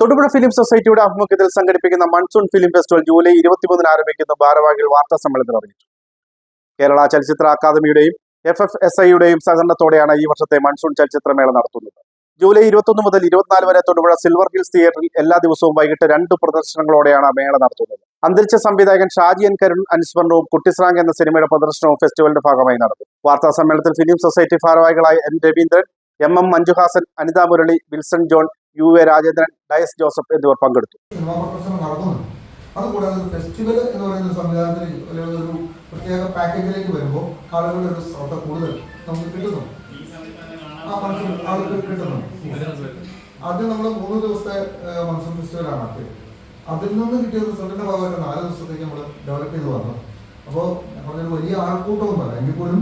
Thodupuzha film സൊസൈറ്റിയുടെ ആഭിമുഖ്യത്തിൽ സംഘടിപ്പിക്കുന്ന മൺസൂൺ ഫിലിം ഫെസ്റ്റിവൽ ജൂലൈ ഇരുപത്തിമൂന്നിന് ആരംഭിക്കുന്ന ഭാരവാഹികൾ വാർത്താ സമ്മേളനത്തിൽ അറിയിച്ചു. കേരള ചലച്ചിത്ര അക്കാദമിയുടെയും എഫ് എഫ് എസ് ഐയുടെയും സഹകരണത്തോടെയാണ് ഈ വർഷത്തെ മൺസൂൺ ചലച്ചിത്രമേള നടത്തുന്നത്. ജൂലൈ ഇരുപത്തൊന്ന് മുതൽ ഇരുപത്തിനാല് വരെ തൊടുപുഴ സിൽവർ ഹിൽസ് തിയേറ്ററിൽ എല്ലാ ദിവസവും വൈകിട്ട് രണ്ട് പ്രദർശനങ്ങളോടെയാണ് മേള നടത്തുന്നത്. അന്തരിച്ച സംവിധായകൻ ഷാജി എൻ കരുൺ അനുസ്മരണവും കുട്ടിസ്രാങ്ക് എന്ന സിനിമയുടെ പ്രദർശനവും ഫെസ്റ്റിവലിന്റെ ഭാഗമായി നടത്തും വാർത്താ സമ്മേളനത്തിൽ ഫിലിം സൊസൈറ്റി ഭാരവാഹികളായ N Raveendran M M Manju Hasan Anitha Murali Wilson John U A Rajendran Dias Joseph എന്നിവർ പങ്കെടുത്തു. ഒരു ഫെസ്റ്റിവൽ എന്ന് പറയുന്ന ഒരു പ്രത്യേക പാക്കേജിലേക്ക് വരുമ്പോൾ നമുക്ക് കിട്ടുന്നു ആദ്യം നമ്മൾ മൂന്ന് ദിവസത്തെ മൺസൂൺ ഫെസ്റ്റിവലാണ് ആക്കിയത് അതിൽ നിന്ന് കിട്ടിയ റിസൾട്ടിന്റെ ഭാഗമായിട്ട് നാല് ദിവസത്തേക്ക് നമ്മൾ ഡെവലപ്പ് ചെയ്ത് വന്നു. അപ്പോൾ പറഞ്ഞൊരു വലിയ ആൾക്കൂട്ടമൊന്നുമല്ല. എങ്കിൽ പോലും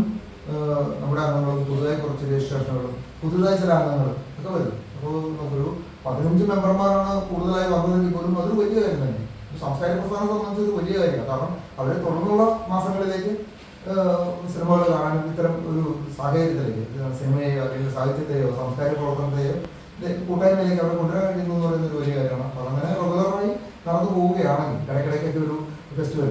നമ്മുടെ അംഗങ്ങളും പുതുതായി കുറച്ച് രജിസ്ട്രേഷനുകളും പുതുതായി ചില അംഗങ്ങൾ ഒക്കെ വരും അപ്പോൾ നമുക്കൊരു പതിനഞ്ച് മെമ്പർമാരാണ് കൂടുതലായി വന്നതെങ്കിൽ പോലും അതൊരു വലിയ കാര്യം തന്നെ. സാംസ്കാരിക പ്രസ്ഥാനം സംബന്ധിച്ച് ഒരു വലിയ കാര്യമാണ്. കാരണം അവരെ തുടർന്നുള്ള മാസങ്ങളിലേക്ക് സിനിമകൾ കാണാനും ഇത്തരം ഒരു സാഹചര്യത്തിലേക്ക് സിനിമയെയോ അല്ലെങ്കിൽ സാഹിത്യത്തെയോ സാംസ്കാരിക പ്രവർത്തനത്തെയോ കൂട്ടായ്മയിലേക്ക് അവിടെ കൊണ്ടുവരാൻ കഴിയുന്നു എന്ന് പറയുന്ന ഒരു വലിയ കാര്യമാണ്. അപ്പോൾ അങ്ങനെ റെഗുലറായി നടന്നു പോവുകയാണെങ്കിൽ ഇടയ്ക്കിടയ്ക്കൊക്കെ ഒരു ഫെസ്റ്റിവൽ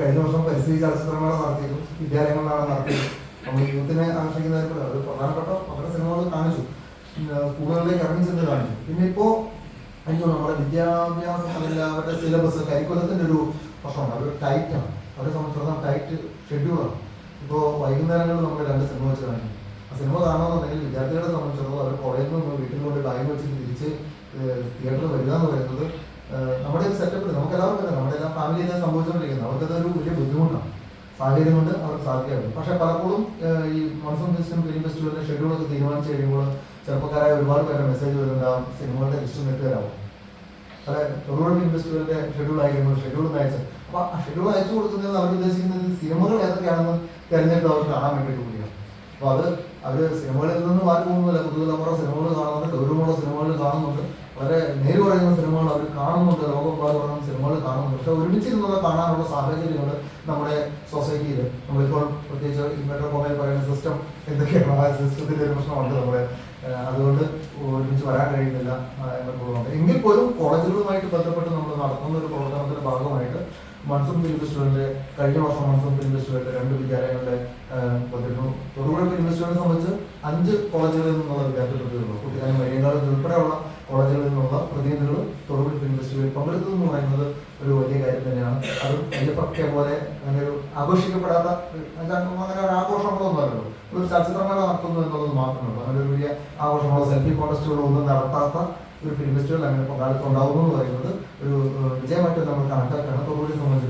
കഴിഞ്ഞ വർഷം പരിസ്ഥിതി ചലച്ചിത്രമേള നടത്തിയിട്ടും വിദ്യാലയങ്ങളിലാണ് നടത്തിയത്. നമ്മൾ യൂത്തിനെ ആകർഷിക്കുന്നതിൽ കൂടെ അത് പ്രധാനപ്പെട്ട പല സിനിമകൾ കാണിച്ചു. സ്കൂളുകളിലേക്ക് ഇറങ്ങി ചെന്ന് കാണിച്ചു. പിന്നെ ഇപ്പോ എനിക്ക് നമ്മുടെ വിദ്യാഭ്യാസം അല്ലെങ്കിൽ അവരുടെ സിലബസ് കരിക്കുലത്തിന്റെ ഒരു പ്രശ്നമാണ്. അവർ ടൈറ്റാണ് അവരെ സംബന്ധിച്ചിടത്തോളം ടൈറ്റ് ഷെഡ്യൂളാണ് ഇപ്പോൾ വൈകുന്നേരങ്ങളിൽ നമ്മൾ രണ്ട് സിനിമ വെച്ച് കാണിക്കും. ആ സിനിമ കാണണമെന്നുണ്ടെങ്കിൽ വിദ്യാർത്ഥികളെ സംബന്ധിച്ചിടത്തോളം അവർ കോളേജിൽ നിന്ന് വീട്ടിൽ കൊണ്ട് ടൈം വെച്ചിട്ട് തിരിച്ച് തിയേറ്ററിൽ വരിക എന്ന് പറയുന്നത് നമ്മുടെ ഒരു സെറ്റപ്പ് നമുക്ക് എല്ലാവർക്കും നമ്മുടെ എല്ലാ ഫാമിലി എല്ലാം സംഭവിച്ചുകൊണ്ടിരിക്കുന്നത്. അവർക്കത് ഒരു വലിയ ബുദ്ധിമുട്ടാണ്. സാഹചര്യം കൊണ്ട് സാധിക്കാറുണ്ട്. പക്ഷെ പലപ്പോഴും ഈ മൺസൂൺ ഫെസ്റ്റിനും ഫിലിം ഫെസ്റ്റിവലിന്റെ ഷെഡ്യൂളൊക്കെ തീരുമാനിച്ചു കഴിയുമ്പോൾ ചെറുപ്പക്കാരായ ഒരുപാട് പേരുടെ മെസ്സേജ് വരുന്നുണ്ടാവും സിനിമകളുടെ ലിസ്റ്റ് നെട്ടുകാരാവും അതെ റൂറൽ ഫിലിം ഫെസ്റ്റിവലിന്റെ ഷെഡ്യൂൾ അയക്കുന്നു ഷെഡ്യൂൾ അയച്ചു. അപ്പൊ ആ ഷെഡ്യൂൾ അയച്ചു കൊടുക്കുന്നതിന് അവർ ഉദ്ദേശിക്കുന്നത് സിനിമകൾ ഏതൊക്കെയാണെന്ന് തിരഞ്ഞെടുത്ത് അവർക്ക് കാണാൻ വേണ്ടിയിട്ട് കൂടിയാണ്. അപ്പൊ അത് അവർ സിനിമകളിൽ നിന്ന് മാറി പോകുന്നില്ല പുതുതലമുറ സിനിമകൾ കാണുന്നുണ്ട് ഗൗരവമുള്ള സിനിമകൾ കാണുന്നുണ്ട്. വളരെ നേര് പറയുന്ന സിനിമകൾ അവർ കാണുന്നുണ്ട്. പക്ഷെ ഒരുമിച്ചിരുന്നത് കാണാനുള്ള സാഹചര്യങ്ങൾ നമ്മുടെ സൊസൈറ്റിയിൽ നമ്മളിപ്പോൾ പ്രത്യേകിച്ച് മെട്രോപോളിൽ പറയുന്ന സിസ്റ്റം എന്തൊക്കെയാണ് ആ സിസ്റ്റത്തിന്റെ ഒരു പ്രശ്നമുണ്ട് നമ്മുടെ അതുകൊണ്ട് ഒരുമിച്ച് വരാൻ കഴിയുന്നില്ല എന്നുള്ളതുകൊണ്ട് എങ്കിൽ പോലും കോളേജുകളുമായിട്ട് ബന്ധപ്പെട്ട് നമ്മൾ നടത്തുന്ന ഒരു പ്രവർത്തനത്തിന്റെ ഭാഗമായിട്ട് മൺസൂൺ ഫിലിം ഫെസ്റ്റിവലിന്റെ കഴിഞ്ഞ വർഷം മൺസൂൺ ഫിലിം ഫെസ്റ്റിവലിന്റെ രണ്ട് വിദ്യാലയങ്ങളുടെ പങ്കെടുത്തു തൊടുപുഴ ഫിലിം ഫെസ്റ്റിവലിനെ സംബന്ധിച്ച് അഞ്ച് കോളേജുകളിൽ നിന്നുള്ള ഫിലിം ഫെസ്റ്റിവലിൽ പങ്കെടുത്തു എന്ന് പറയുന്നത് ഒരു വലിയ കാര്യം തന്നെയാണ്. അത് പ്രത്യേക പോലെ അങ്ങനെ ഒരു ആഘോഷിക്കപ്പെടാത്ത അങ്ങനെ ഒരു ആഘോഷങ്ങളൊന്നുമല്ലല്ലോ ഒരു ചലച്ചിത്രമേള നടത്തുന്നു എന്നുള്ളത് മാത്രമേ ഉള്ളൂ. അങ്ങനെ ഒരു വലിയ ആഘോഷങ്ങളോ സെൽഫി കോൺടെസ്റ്റുകളോ ഒന്നും നടത്താത്ത ഒരു ഫിലിം ഫെസ്റ്റിവൽ അങ്ങനെ പങ്കാളിത്തം ഉണ്ടാകുന്നു എന്ന് പറയുന്നത് ഒരു വിജയമായിട്ട് നമ്മൾ കണക്കാക്കണം തൊഴിൽ തൊടുപുഴയെ